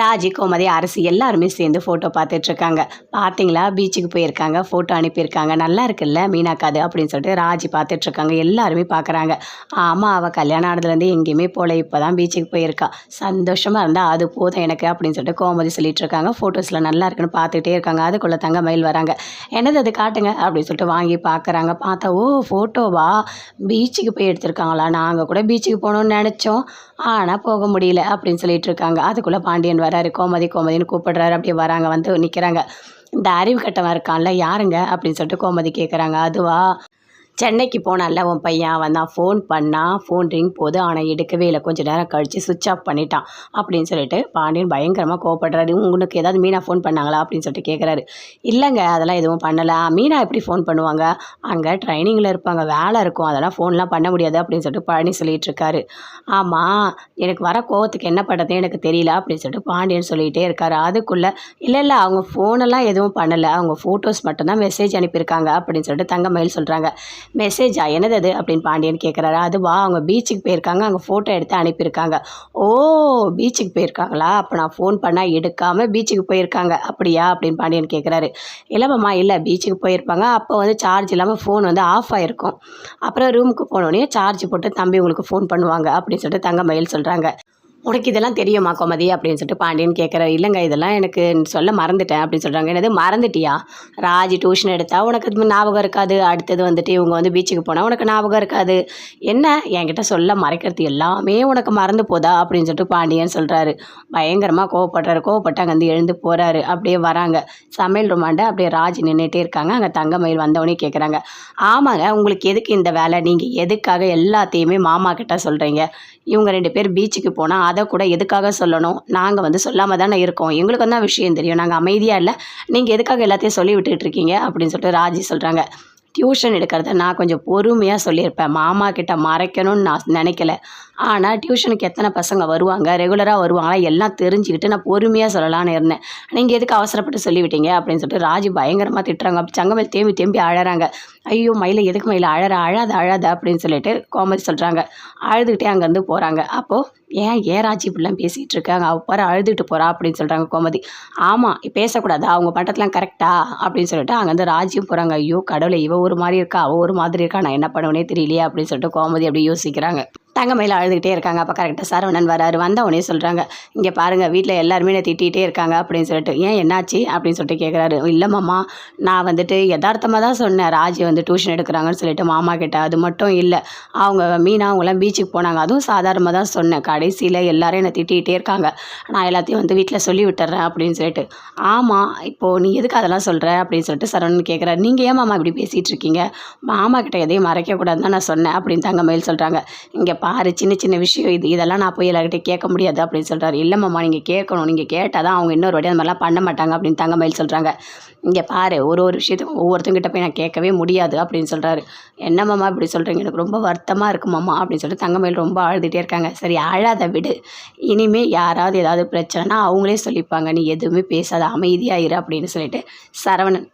ராஜி கோமதி அரசு எல்லாருமே சேர்ந்து ஃபோட்டோ பார்த்துட்ருக்காங்க. பார்த்தீங்களா பீச்சுக்கு போயிருக்காங்க ஃபோட்டோ அனுப்பியிருக்காங்க. நல்லா இருக்குல்ல மீனாக்காது அப்படின்னு சொல்லிட்டு ராஜி பார்த்துட்ருக்காங்க. எல்லாருமே பார்க்குறாங்க. ஆமாம் அவள் கல்யாணம் ஆனதுலேருந்து எங்கேயுமே போல இப்போ தான் பீச்சுக்கு போயிருக்கா. சந்தோஷமாக இருந்தால் அது போதும் எனக்கு அப்படின்னு சொல்லிட்டு கோமதி சொல்லிட்டு இருக்காங்க ஃபோட்டோஸில் நல்லா இருக்குன்னு பார்த்துட்டே இருக்காங்க. அதுக்குள்ளே தங்க மயில் வராங்க. என்னது அது காட்டுங்க அப்படின்னு சொல்லிட்டு வாங்கி பார்க்குறாங்க. பார்த்தா ஓ ஃபோட்டோவா பீச்சுக்கு போய் எடுத்திருக்காங்களா? நாங்கள் கூட பீச்சுக்கு போகணுன்னு நினச்சோம். ஆனால் போக முடியல அப்படின்னு சொல்லிட்டு இருக்காங்க அதுக்குள்ளே பாண்டியன் வராரு கோமதி கோமதின்னு கூப்பிடுறாரு. அப்படியே வராங்க வந்து நிற்கிறாங்க இந்த அறிவு கட்டவன் இருக்கான்ல யாருங்க? அப்படின்னு சொல்லிட்டு கோமதி கேட்குறாங்க அதுவா? சென்னைக்கு போனான்ல உன் பையன் வந்தான் ஃபோன் பண்ணால் ஃபோன் ரிங் போது ஆனால் எடுக்கவே இல்லை. கொஞ்சம் நேரம் கழித்து சுவிட்ச் ஆஃப் பண்ணிட்டான் அப்படின்னு சொல்லிட்டு பாண்டியன் பயங்கரமாக கோவப்படுறாரு. உங்களுக்கு ஏதாவது மீனா ஃபோன் பண்ணாங்களா அப்படின்னு சொல்லிட்டு கேட்குறாரு இல்லைங்க அதெல்லாம் எதுவும் பண்ணலை. மீனா எப்படி ஃபோன் பண்ணுவாங்க? அங்கே ட்ரைனிங்கில் இருப்பாங்க வேலை இருக்கும். அதெல்லாம் ஃபோன்லாம் பண்ண முடியாது அப்படின்னு சொல்லிட்டு பழனி சொல்லிட்டு இருக்காரு. ஆமாம் எனக்கு வர கோவத்துக்கு என்ன பண்ணுறது எனக்கு தெரியல அப்படின்னு சொல்லிட்டு பாண்டியன் சொல்லிகிட்டே இருக்காரு. அதுக்குள்ளே இல்லை இல்லை அவங்க ஃபோனெல்லாம் எதுவும் பண்ணலை. அவங்க ஃபோட்டோஸ் மட்டும்தான் மெசேஜ் அனுப்பியிருக்காங்க அப்படின்னு சொல்லிட்டு தங்கமயில் சொல்கிறாங்க மெசேஜா என்னது அது அப்படின்னு பாண்டியன் கேட்குறாரு அதுவா அவங்க பீச்சுக்கு போயிருக்காங்க. அங்கே ஃபோட்டோ எடுத்து அனுப்பியிருக்காங்க. ஓ பீச்சுக்கு போயிருக்காங்களா? அப்போ நான் ஃபோன் பண்ணால் எடுக்காமல் பீச்சுக்கு போயிருக்காங்க. அப்படியா? அப்படின்னு பாண்டியன் கேட்குறாரு இல்லைம்மா இல்லை பீச்சுக்கு போயிருப்பாங்க. அப்போ வந்து சார்ஜ் இல்லாமல் ஃபோன் வந்து ஆஃப் ஆகிருக்கும் அப்புறம் ரூமுக்கு போனோடனே சார்ஜ் போட்டு தம்பி உங்களுக்கு ஃபோன் பண்ணுவாங்க அப்படின்னு சொல்லிட்டு தங்க மயில் சொல்கிறாங்க உனக்கு இதெல்லாம் தெரியுமா கோமதி? அப்படின்னு சொல்லிட்டு பாண்டியன் கேட்குற இல்லைங்க இதெல்லாம் எனக்கு சொல்ல மறந்துட்டேன். அப்படின்னு சொல்கிறாங்க என்னது மறந்துட்டியா? ராஜி டியூஷன் எடுத்தா உனக்கு இது ஞாபகம் இருக்காது. அடுத்தது வந்துட்டு இவங்க வந்து பீச்சுக்கு போனால் உனக்கு ஞாபகம் இருக்காது. என்ன? என்கிட்ட சொல்ல மறைக்கிறது எல்லாமே உனக்கு மறந்து போதா? அப்படின்னு சொல்லிட்டு பாண்டியன் சொல்கிறாரு பயங்கரமாக கோவப்படுறாரு. கோவப்பட்டு அங்கே வந்து எழுந்து போகிறாரு அப்படியே வராங்க. சமையல் ரூமாண்ட அப்படியே ராஜி நின்றுட்டே இருக்காங்க. அங்கே தங்கமயில் வந்தவனே கேட்குறாங்க ஆமாங்க உங்களுக்கு எதுக்கு இந்த வேலை? நீங்கள் எதுக்காக எல்லாத்தையுமே மாமா கிட்ட சொல்கிறீங்க இவங்க ரெண்டு பேர் பீச்சுக்கு போனால் அதை கூட எதுக்காக சொல்லணும்? நாங்கள் வந்து சொல்லாமல் தானே இருக்கோம். எங்களுக்கு தான் விஷயம் தெரியும். நாங்கள் அமைதியாக இல்லை. நீங்கள் எதுக்காக எல்லாத்தையும் சொல்லி விட்டுட்டு இருக்கீங்க? அப்படின்னு சொல்லிட்டு ராஜி சொல்கிறாங்க டியூஷன் எடுக்கிறத நான் கொஞ்சம் பொறுமையாக சொல்லியிருப்பேன். மாமா கிட்ட மறைக்கணும்னு நான் நினைக்கல. ஆனால் டியூஷனுக்கு எத்தனை பசங்க வருவாங்க? ரெகுலராக வருவாங்களா? எல்லாம் தெரிஞ்சுக்கிட்டு நான் பொறுமையாக சொல்லலான்னு இருந்தேன். நீங்கள் எதுக்கு அவசரப்பட்டு சொல்லிவிட்டீங்க? அப்படின்னு சொல்லிட்டு ராஜி பயங்கரமாக திட்டுறாங்க. அப்படி சங்கமேல் தேம்பி தேம்பி அழறாங்க. ஐயோ மயில எதுக்கு மயில அழற? அழாத அழாத அப்படின்னு சொல்லிட்டு கோமதி சொல்கிறாங்க அழுதுகிட்டே அங்கேருந்து போகிறாங்க அப்போது ஏன் ஏன் ராஜி இப்படிலாம் பேசிகிட்டு இருக்காங்க? அவ பாரு அழுதுகிட்டு போகிறா அப்படின்னு சொல்கிறாங்க கோமதி. ஆமாம் பேசக்கூடாதா? அவங்க பண்ணுறதுலாம் கரெக்டா? அப்படின்னு சொல்லிட்டு அங்கேருந்து ராஜியும் போகிறாங்க ஐயோ கடவுளை இவ ஒரு மாதிரி இருக்கா? அவள் ஒரு மாதிரி இருக்கா? நான் என்ன பண்ணுவேனே தெரியலையே அப்படின்னு சொல்லிட்டு கோமதி அப்படி யோசிக்கிறாங்க. தங்கமையில் அழுதுகிட்டே இருக்காங்க. அப்போ கரெக்டாக சரவணன் வராரு. வந்த உடனே சொல்கிறாங்க இங்கே பாருங்கள் வீட்டில் எல்லாருமே என்னை திட்டிகிட்டே இருக்காங்க அப்படின்னு சொல்லிட்டு. ஏன் என்னாச்சு? அப்படின்னு சொல்லிட்டு கேட்குறாரு இல்லை மாமா நான் வந்துட்டு யதார்த்தமாக தான் சொன்னேன். ராஜி வந்து டியூஷன் எடுக்கிறாங்கன்னு சொல்லிட்டு மாமா கிட்ட. அது மட்டும் இல்லை அவங்க மீனா அவங்களாம் பீச்சுக்கு போனாங்க. அதுவும் சாதாரணமாக தான் சொன்னேன். கடைசியில் எல்லாரும் என்னை திட்டிகிட்டே இருக்காங்க. நான் எல்லாத்தையும் வந்து வீட்டில் சொல்லி விட்டுறேன் அப்படின்னு சொல்லிட்டு. ஆமாம் இப்போது நீ எதுக்கு அதெல்லாம் சொல்கிற அப்படின்னு சொல்லிட்டு சரவணன் கேட்குறாரு நீங்கள் ஏன் மாமா இப்படி பேசிகிட்டு இருக்கீங்க? மாமா கிட்ட எதையும் மறைக்கக்கூடாதுன்னு தான் நான் சொன்னேன் அப்படின்னு தங்கமயில் சொல்கிறாங்க இங்கே பாரு சின்ன சின்ன விஷயம் இது. இதெல்லாம் நான் போய் எல்லார்கிட்ட கேட்க முடியாது அப்படின்னு சொல்கிறாரு இல்லை மாமா நீங்கள் கேட்கணும். நீங்கள் கேட்டால் தான் அவங்க இன்னொரு வாட்டி அந்த மாதிரிலாம் பண்ண மாட்டாங்க அப்படின்னு தங்கமயில் சொல்கிறாங்க இங்கே பாரு ஒரு ஒரு விஷயத்தையும் ஒவ்வொருத்தங்கிட்ட போய் நான் கேட்கவே முடியாது அப்படின்னு சொல்கிறாரு என்ன மாமா இப்படி சொல்கிறீங்க எனக்கு ரொம்ப வருத்தமாக இருக்கு மாமா அப்படின்னு சொல்லிட்டு தங்கமயில் ரொம்ப அழுதுகிட்டே இருக்காங்க. சரி அழாத விடு. இனிமேல் யாராவது ஏதாவது பிரச்சனைனா அவங்களே சொல்லிப்பாங்க. நீ எதுவுமே பேசாத அமைதியாக இரு அப்படின்னு சொல்லிட்டு சரவணன்